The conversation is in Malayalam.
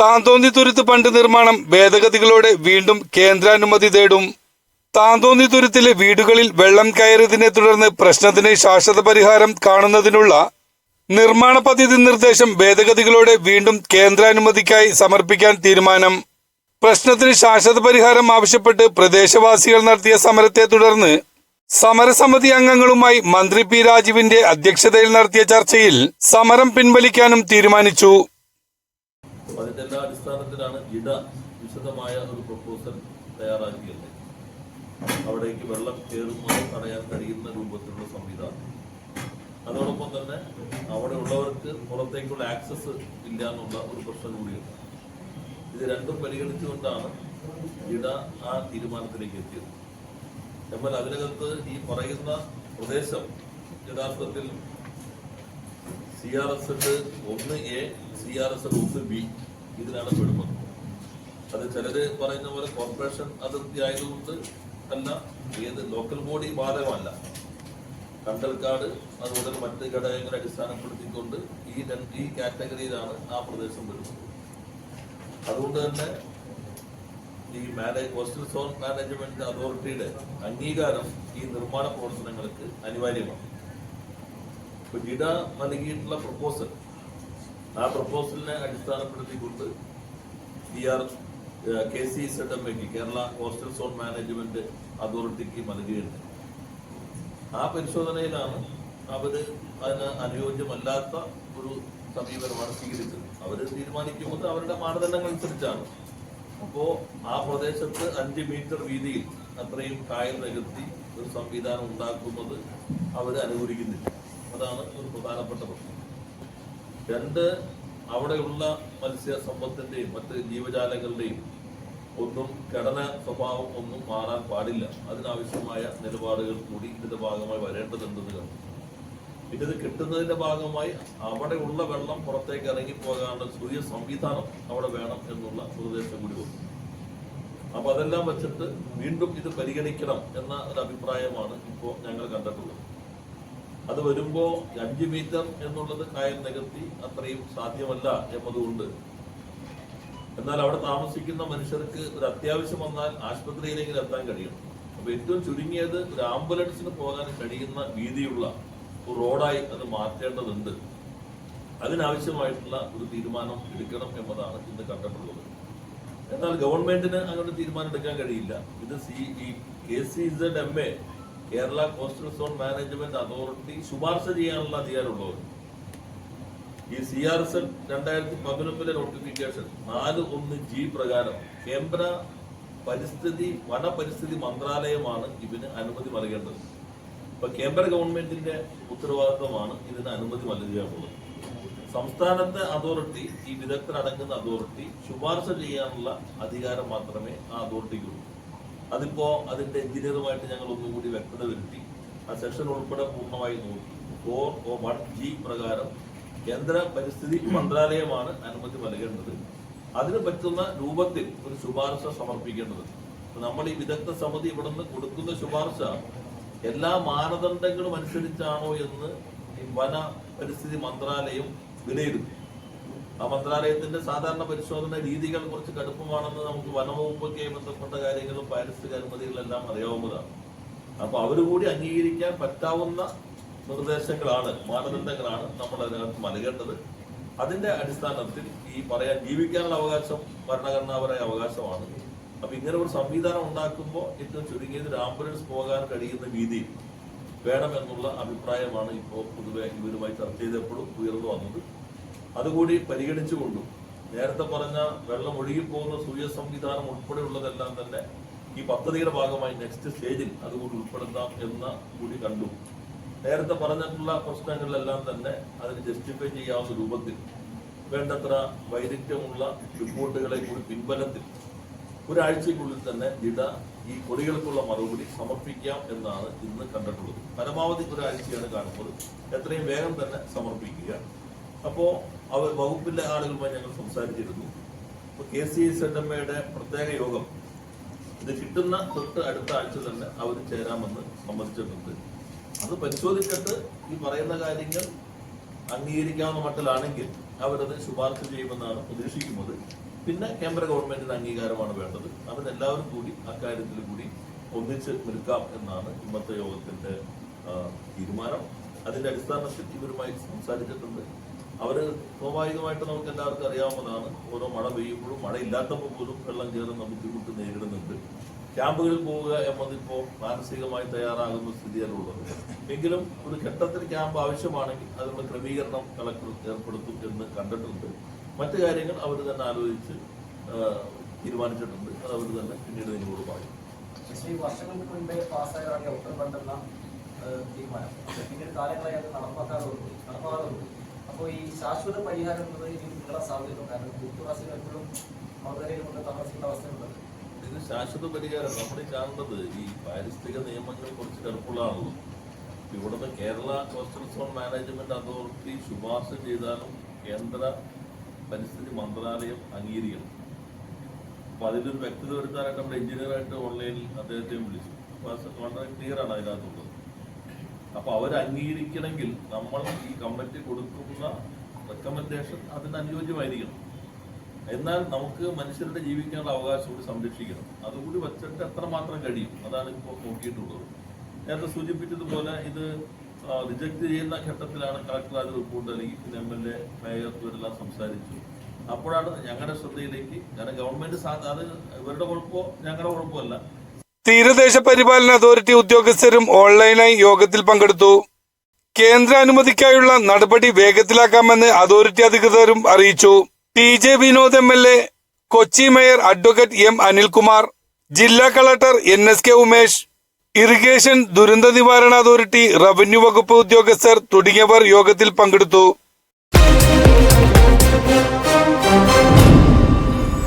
താന്തോന്നി തുരുത്ത് പണ്ട് നിർമ്മാണം ഭേദഗതികളോടെ വീണ്ടും കേന്ദ്രാനുമതി തേടും. താന്തോന്നി തുരുത്തിലെ വീടുകളിൽ വെള്ളം കയറിയതിനെ തുടർന്ന് പ്രശ്നത്തിന് ശാശ്വത പരിഹാരം കാണുന്നതിനുള്ള നിർമ്മാണ പദ്ധതി നിർദ്ദേശം ഭേദഗതികളോടെ വീണ്ടും കേന്ദ്രാനുമതിക്കായി സമർപ്പിക്കാൻ തീരുമാനം. പ്രശ്നത്തിന് ശാശ്വത പരിഹാരം ആവശ്യപ്പെട്ട് പ്രദേശവാസികൾ നടത്തിയ സമരത്തെ തുടർന്ന് സമരസമിതി അംഗങ്ങളുമായി മന്ത്രി പി രാജീവിന്റെ അധ്യക്ഷതയിൽ നടത്തിയ ചർച്ചയിൽ സമരം പിൻവലിക്കാനും തീരുമാനിച്ചു. അതിന്റെ എല്ലാ അടിസ്ഥാനത്തിലാണ് ഇട വിശദമായ ഒരു പ്രപ്പോസൽ തയ്യാറാക്കിയത്. അവിടേക്ക് വെള്ളം കയറുമ്പോൾ തടയാൻ കഴിയുന്ന രൂപത്തിലുള്ള സംവിധാനം. അതോടൊപ്പം തന്നെ അവിടെ ഉള്ളവർക്ക് പുറത്തേക്കുള്ള ആക്സസ് ഇല്ല എന്നുള്ള ഒരു പ്രശ്നം കൂടിയുണ്ട്. ഇത് രണ്ടും പരിഗണിച്ചുകൊണ്ടാണ് ഇട ആ തീരുമാനത്തിലേക്ക് എത്തിയത്. എന്നാൽ അതിനകത്ത് ഈ പറയുന്ന പ്രദേശം യഥാർത്ഥത്തിൽ സി ആർ എസ് എട്ട് ഒന്ന് എ സി ആർ എസ് എട്ട് ഒന്ന് ബി ഇതിലാണ് പെടുന്നത് അത് ചിലര് പറയുന്ന പോലെ കോർപ്പറേഷൻ അതിർത്തി ആയതുകൊണ്ട് അല്ല ഏത് ലോക്കൽ ബോഡി ബാധകമല്ല. കണ്ടൽക്കാട് അതുപോലെ മറ്റ് ഘടകങ്ങളെ അടിസ്ഥാനപ്പെടുത്തിക്കൊണ്ട് ഈ ഈ കാറ്റഗറിയിലാണ് ആ പ്രദേശം വരുന്നത്. അതുകൊണ്ട് തന്നെ ഈ മാനേജ് കോസ്റ്റൽ സോൺ മാനേജ്മെന്റ് അതോറിറ്റിയുടെ അംഗീകാരം ഈ നിർമ്മാണ പ്രവർത്തനങ്ങൾക്ക് അനിവാര്യമാണ്. ഇപ്പൊ ജിഡ നൽകിയിട്ടുള്ള പ്രപ്പോസൽ ആ പ്രപ്പോസലിനെ അടിസ്ഥാനപ്പെടുത്തിക്കൊണ്ട് D R K C Z M എക്ക് കേരള കോസ്റ്റൽ സോൺ മാനേജ്മെന്റ് അതോറിറ്റിക്ക് നൽകുകയുണ്ട് ആ പരിശോധനയിലാണ് അവർ അതിന് അനുയോജ്യമല്ലാത്ത ഒരു സമീപനമാണ് സ്വീകരിച്ചത്. അവർ തീരുമാനിക്കുന്നത് അവരുടെ മാനദണ്ഡങ്ങൾ അനുസരിച്ചാണ്. അപ്പോ ആ പ്രദേശത്ത് അഞ്ച് മീറ്റർ വീതിയിൽ അത്രയും കായൽ നികത്തി ഒരു സംവിധാനം ഉണ്ടാക്കുന്നത് അവർ അനുകൂലിക്കുന്നില്ല. അതാണ് ഒരു പ്രധാനപ്പെട്ട പ്രശ്നം. രണ്ട് അവിടെയുള്ള മത്സ്യ സമ്പത്തിന്റെയും മറ്റ് ജീവജാലങ്ങളുടെയും ഒന്നും ഘടന സ്വഭാവം ഒന്നും മാറാൻ പാടില്ല. അതിനാവശ്യമായ നിലപാടുകൾ കൂടി ഇതിന്റെ ഭാഗമായി വരേണ്ടതുണ്ടെന്ന് കണ്ടു പിന്നെ ഇത് കിട്ടുന്നതിന്റെ ഭാഗമായി അവിടെയുള്ള വെള്ളം പുറത്തേക്ക് ഇറങ്ങി പോകാനുള്ള സൂര്യ സംവിധാനം അവിടെ വേണം എന്നുള്ള നിർദ്ദേശം കൂടി വന്നു. അപ്പൊ അതെല്ലാം വെച്ചിട്ട് വീണ്ടും ഇത് പരിഗണിക്കണം എന്ന ഒരു അഭിപ്രായമാണ് ഇപ്പോൾ ഞങ്ങൾ കണ്ടിട്ടുള്ളത്. അത് വരുമ്പോ അഞ്ച് മീറ്റർ എന്നുള്ളത് കായൽ നികത്തി അത്രയും സാധ്യമല്ല എന്നതുകൊണ്ട്. എന്നാൽ അവിടെ താമസിക്കുന്ന മനുഷ്യർക്ക് ഒരു അത്യാവശ്യം വന്നാൽ ആശുപത്രിയിലേക്ക് എത്താൻ കഴിയും. അപ്പൊ ഏറ്റവും ചുരുങ്ങിയത് ഒരു ആംബുലൻസിന് പോകാൻ കഴിയുന്ന വീതിയുള്ള ഒരു റോഡായി അത് മാറ്റേണ്ടതുണ്ട്. അതിനാവശ്യമായിട്ടുള്ള ഒരു തീരുമാനം എടുക്കണം എന്നതാണ് ഇന്ന് കണ്ടിട്ടുള്ളത് എന്നാൽ ഗവൺമെന്റിന് അങ്ങനെ തീരുമാനം എടുക്കാൻ കഴിയില്ല. ഇത് സി ഈ K C Z M A Kerala coastal zone management authority ശുപാർശ ചെയ്യാനുള്ള അധികാരമുള്ളവർ. ഈ സി ആർ എസ് എൽ രണ്ടായിരത്തി പതിനൊന്നിലെ നോട്ടിഫിക്കേഷൻ നാല് ഒന്ന് ജി പ്രകാരം കേന്ദ്ര പരിസ്ഥിതി വനപരിസ്ഥിതി മന്ത്രാലയമാണ് ഇതിന് അനുമതി നൽകേണ്ടത്. ഇപ്പൊ കേന്ദ്ര ഗവൺമെന്റിന്റെ ഉത്തരവാദിത്വമാണ് ഇതിന് അനുമതി നൽകുക എന്നുള്ളത്. സംസ്ഥാനത്തെ അതോറിറ്റി ഈ വിദഗ്ധരടങ്ങുന്ന അതോറിറ്റി ശുപാർശ ചെയ്യാനുള്ള അധികാരം മാത്രമേ ആ അതോറിറ്റിക്കുള്ളൂ. അതിപ്പോ അതിന്റെ എഞ്ചിനീയറുമായിട്ട് ഞങ്ങൾ ഒന്നുകൂടി വ്യക്തത വരുത്തി. ആ സെക്ഷൻ ഉൾപ്പെടെ പൂർണമായി നോക്കി. ഫോർ ഓ വൺ ജി പ്രകാരം കേന്ദ്ര പരിസ്ഥിതി മന്ത്രാലയമാണ് അനുമതി നൽകേണ്ടത്. അതിന് പറ്റുന്ന രൂപത്തിൽ ഒരു ശുപാർശ സമർപ്പിക്കേണ്ടത്. നമ്മൾ ഈ വിദഗ്ധ സമിതി ഇവിടെ നിന്ന് കൊടുക്കുന്ന ശുപാർശ എല്ലാ മാനദണ്ഡങ്ങളും അനുസരിച്ചാണോ എന്ന് വന പരിസ്ഥിതി മന്ത്രാലയം വിലയിരുത്തും. ആ മന്ത്രാലയത്തിന്റെ സാധാരണ പരിശോധന രീതികൾ കുറച്ച് കടുപ്പമാണെന്ന് നമുക്ക് വനവകുപ്പൊക്കെയായി ബന്ധപ്പെട്ട കാര്യങ്ങളും പാരിസ്ഥിതിക അനുമതികളെല്ലാം അറിയാവുന്നതാണ്. അപ്പൊ അവർ കൂടി അംഗീകരിക്കാൻ പറ്റാവുന്ന നിർദ്ദേശങ്ങളാണ് മാനദണ്ഡങ്ങളാണ് നമ്മൾ അതിനകത്ത് നൽകേണ്ടത്. അതിന്റെ അടിസ്ഥാനത്തിൽ ഈ പറയാൻ ജീവിക്കാനുള്ള അവകാശം ഭരണഘടനാപരമായ അവകാശമാണ്. അപ്പൊ ഇങ്ങനെ ഒരു സംവിധാനം ഉണ്ടാക്കുമ്പോൾ ഏറ്റവും ചുരുങ്ങിയത് ഒരു ആംബുലൻസ് പോകാൻ കഴിയുന്ന രീതിയിൽ വേണമെന്നുള്ള അഭിപ്രായമാണ് ഇപ്പോൾ പൊതുവെ ഇവരുമായി ചർച്ച ചെയ്തപ്പോഴും ഉയർന്നു വന്നത്. അതുകൂടി പരിഗണിച്ചുകൊണ്ടും നേരത്തെ പറഞ്ഞ വെള്ളം ഒഴുകിപ്പോകുന്ന സൂര്യ സംവിധാനം ഉൾപ്പെടെയുള്ളതെല്ലാം തന്നെ ഈ പദ്ധതിയുടെ ഭാഗമായി നെക്സ്റ്റ് സ്റ്റേജിൽ അതുകൂടി ഉൾപ്പെടുത്താം എന്ന കൂടി കണ്ടു. നേരത്തെ പറഞ്ഞിട്ടുള്ള പ്രശ്നങ്ങളിലെല്ലാം തന്നെ അതിന് ജസ്റ്റിഫൈ ചെയ്യാവുന്ന രൂപത്തിൽ വേണ്ടത്ര വൈദഗ്ധ്യമുള്ള റിപ്പോർട്ടുകളെ കൂടി പിൻബലത്തിൽ ഒരാഴ്ചയ്ക്കുള്ളിൽ തന്നെ ജിഡ ഈ കൊടികൾക്കുള്ള മറുപടി സമർപ്പിക്കാം എന്നാണ് ഇന്ന് കണ്ടിട്ടുള്ളത്. പരമാവധി ഒരാഴ്ചയാണ് കാണുന്നത്. എത്രയും വേഗം തന്നെ സമർപ്പിക്കുക. അപ്പോ അവർ വകുപ്പിലെ ആളുകളുമായി ഞങ്ങൾ സംസാരിച്ചിരുന്നു. അപ്പൊ കെ സി സെഡ് എം എയുടെ പ്രത്യേക യോഗം ഇത് കിട്ടുന്ന തൊട്ട് അടുത്ത ആഴ്ച തന്നെ അവർ ചേരാമെന്ന് സമ്മതിച്ചിട്ടുണ്ട്. അത് പരിശോധിച്ചിട്ട് ഈ പറയുന്ന കാര്യങ്ങൾ അംഗീകരിക്കാവുന്ന മട്ടിലാണെങ്കിൽ അവരത് ശുപാർശ ചെയ്യുമെന്നാണ് പ്രതീക്ഷിക്കുന്നത്. പിന്നെ കേന്ദ്ര ഗവൺമെന്റിന്റെ അംഗീകാരമാണ് വേണ്ടത്. അതിനെല്ലാവരും കൂടി അക്കാര്യത്തിൽ കൂടി ഒന്നിച്ച് നിൽക്കാം എന്നാണ് ഇന്നത്തെ യോഗത്തിന്റെ തീരുമാനം. അതിന്റെ അടിസ്ഥാനത്തിൽ ഇവരുമായി സംസാരിച്ചിട്ടുണ്ട്. അവർ സ്വാഭാവികമായിട്ട് നമുക്ക് എല്ലാവർക്കും അറിയാവുന്നതാണ്. ഓരോ മഴ പെയ്യുമ്പോഴും മഴ ഇല്ലാത്തപ്പോൾ പോലും വെള്ളം കയറുന്ന ബുദ്ധിമുട്ട് നേരിടുന്നുണ്ട്. ക്യാമ്പുകളിൽ പോവുക എന്നതിപ്പോ മാനസികമായി തയ്യാറാകുന്ന സ്ഥിതിയല്ലുള്ളത് എങ്കിലും ഒരു ഘട്ടത്തിൽ ക്യാമ്പ് ആവശ്യമാണെങ്കിൽ അതിനുള്ള ക്രമീകരണം കളക്ടർ ഏർപ്പെടുത്തും എന്ന് കണ്ടിട്ടുണ്ട്. മറ്റു കാര്യങ്ങൾ അവർ തന്നെ ആലോചിച്ച് തീരുമാനിച്ചിട്ടുണ്ട്. അത് അവർ തന്നെ പിന്നീട് നിങ്ങളോട് പറയും. വർഷങ്ങൾക്ക് മുൻപേ പാസ്സായ തീരുമാനം. പിന്നീട് കാലങ്ങളായി അത് നടപ്പാക്കാറുണ്ട് നടപ്പാകാറുണ്ട്. അപ്പോൾ ഈ ശാശ്വത പരിഹാരം എന്നത് സാധ്യത കാരണം കൂട്ടുവാസികൾ എപ്പോഴും കൊണ്ട് താമസിക്കുന്ന അവസ്ഥയുള്ളത് ഇത് ശാശ്വത പരിഹാരം നമ്മൾ ഈ കാണുന്നത് ഈ പാരിസ്ഥിതിക നിയമങ്ങൾ കുറച്ച് കടുപ്പുള്ളതാണല്ലോ. ഇവിടുന്ന് Kerala coastal zone management authority ശുപാർശ ചെയ്താലും കേന്ദ്ര പരിസ്ഥിതി മന്ത്രാലയം അംഗീകരിക്കണം. അപ്പൊ അതിലൊരു വ്യക്തത വരുത്താനായിട്ട് നമ്മുടെ എഞ്ചിനീയറായിട്ട് ഓൺലൈനിൽ അദ്ദേഹത്തെയും വിളിച്ചു. അപ്പോൾ ക്ലിയർ ആണ് അതിനകത്തുള്ളത്. അപ്പൊ അവർ അംഗീകരിക്കണമെങ്കിൽ നമ്മൾ ഈ കമ്മിറ്റി കൊടുക്കുന്ന റെക്കമെൻഡേഷൻ അതിന് അനുയോജ്യമായിരിക്കണം. എന്നാൽ നമുക്ക് മനുഷ്യരുടെ ജീവിക്കാനുള്ള അവകാശം കൂടി സംരക്ഷിക്കണം. അതുകൂടി വച്ചിട്ട് എത്രമാത്രം കഴിയും? അതാണ് ഇപ്പോൾ നോക്കിയിട്ടുള്ളത്. നേരത്തെ സൂചിപ്പിച്ചതുപോലെ ഇത് റിജക്ട് ചെയ്യുന്ന ഘട്ടത്തിലാണ് കളക്ടർ അത് റിപ്പോർട്ട് അല്ലെങ്കിൽ പിന്നെ എം എൽ എ മേയർ ഇവരെല്ലാം സംസാരിച്ചു. അപ്പോഴാണ് ഞങ്ങളുടെ ശ്രദ്ധയിലേക്ക് കാരണം ഗവൺമെന്റ് അത് ഇവരുടെ കുഴപ്പമോ? ഞങ്ങളുടെ കുഴപ്പമല്ല. തീരദേശ പരിപാലന അതോറിറ്റി ഉദ്യോഗസ്ഥരും ഓൺലൈനായി യോഗത്തിൽ പങ്കെടുത്തു. കേന്ദ്ര അനുമതിക്കായുള്ള നടപടി വേഗത്തിലാക്കാമെന്ന് അതോറിറ്റി അധികൃതരും അറിയിച്ചു. T J Vinod M L A Kochi mayor advocate M Anilkumar ജില്ലാ collector N S K Umesh irrigation ദുരന്ത നിവാരണ അതോറിറ്റി റവന്യൂ വകുപ്പ് ഉദ്യോഗസ്ഥർ തുടങ്ങിയവർ യോഗത്തിൽ പങ്കെടുത്തു.